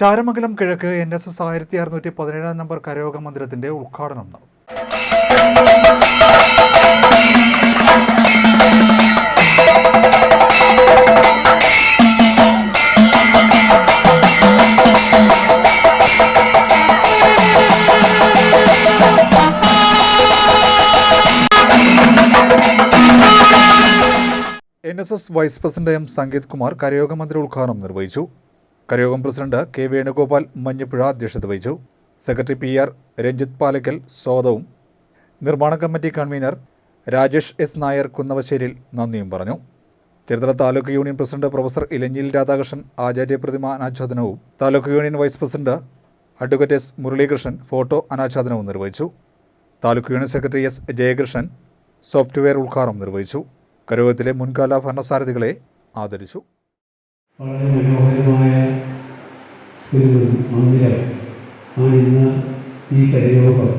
ചാരമംഗലം കിഴക്ക് N S S ആയിരത്തി അറുന്നൂറ്റി പതിനേഴാം നമ്പർ കരയോഗ മന്ദിരത്തിന്റെ ഉദ്ഘാടനം നടന്നു. N S S vice president M Sangeeth Kumar കരയോഗ മന്ദിര ഉദ്ഘാടനം നിർവഹിച്ചു. കരയോഗം പ്രസിഡന്റ് കെ വേണുഗോപാൽ മഞ്ഞപ്പുഴ അധ്യക്ഷത വഹിച്ചു. Secretary P R Ranjith Palakkal സ്വാഗതവും. നിർമ്മാണ committee convener Rajesh S Nair കുന്നവശ്ശേരിൽ നന്ദിയും പറഞ്ഞു. Cheruthala taluk union president professor Elanjil Radhakrishnan ആചാര്യ പ്രതിമ അനാച്ഛാദനവും. Taluk union vice president advocate S Muralikrishnan photo അനാച്ഛാദനവും നിർവഹിച്ചു. Taluk union secretary S Jayakrishnan software ഉദ്ഘാടനം നിർവഹിച്ചു. കരയോഗത്തിലെ മുൻകാല ഭരണസാരഥികളെ ആദരിച്ചു. വളരെ മനോഹരമായ ഒരു മന്ദിരം ആണ് ഇന്ന് ഈ കരിയോഗം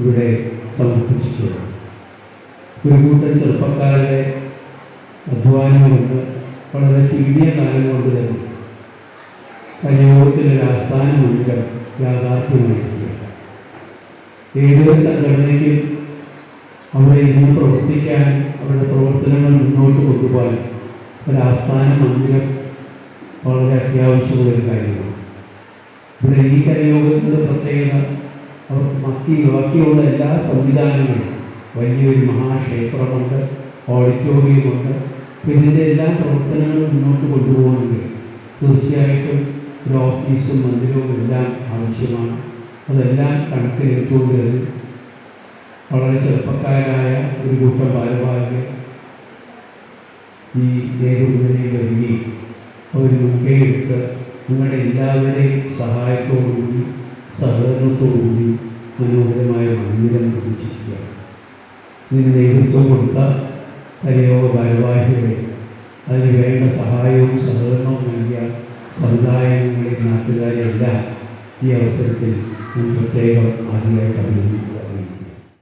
ഇവിടെ സമർപ്പിച്ചിട്ടുള്ളത്. ഒരു കൂട്ടം ചെറുപ്പക്കാരുടെ അധ്വാനം കൊണ്ട് വളരെ ചുരുങ്ങിയ കാലം കൊണ്ട് തന്നെ കരിയോഗത്തിന്റെ ഒരു ആസ്ഥാന മന്ദിരം യാഥാർത്ഥ്യമായിരിക്കുക ഏതൊരു സംഘടനയ്ക്കും അവിടെ ഇന്ന് പ്രവർത്തിക്കാൻ അവരുടെ പ്രവർത്തനങ്ങൾ മുന്നോട്ട് കൊണ്ടുപോകാൻ ഒരു ആസ്ഥാന മന്ദിരം അത്യാവശ്യമുള്ള ഒരു കാര്യമാണ്. ഇവിടെ ഈ കരയോഗത്തിന്റെ പ്രത്യേകത അവർക്ക് ബാക്കി ബാക്കിയുള്ള എല്ലാ സംവിധാനങ്ങളും വലിയൊരു മഹാക്ഷേത്രമുണ്ട് ഓഡിറ്റോറിയമുണ്ട്. ഇതിന്റെ എല്ലാ പ്രവർത്തനങ്ങളും മുന്നോട്ട് കൊണ്ടുപോകണമെങ്കിൽ തീർച്ചയായിട്ടും ഒരു ഓഫീസും മന്ദിരവും എല്ലാം ആവശ്യമാണ്. അതെല്ലാം കണക്കിലെടുത്തുകൊണ്ട് വളരെ ചെറുപ്പക്കാരായ ഒരു കൂട്ടം ഭാരവാഹികൾ ഈ നേതൃത്വത്തിൽ വരികയും അവർ മുൻകൈയെടുത്ത് നിങ്ങളുടെ എല്ലാവരുടെയും സഹായത്തോടുകൂടി സഹകരണത്തോടുകൂടി മനോഹരമായ മന്ദിരം നിർമ്മിച്ചിരിക്കുകയാണ്. ഇതിന് നേതൃത്വം കൊടുത്ത കരയോഗ ഭാരവാഹികളെ അതിന് വേണ്ട സഹായവും സഹകരണവും നൽകിയ സമുദായങ്ങളെ നാട്ടുകാരെ എല്ലാം ഈ അവസരത്തിൽ ഞാൻ പ്രത്യേകം ആദ്യമായിട്ട് അഭിനന്ദിക്കുക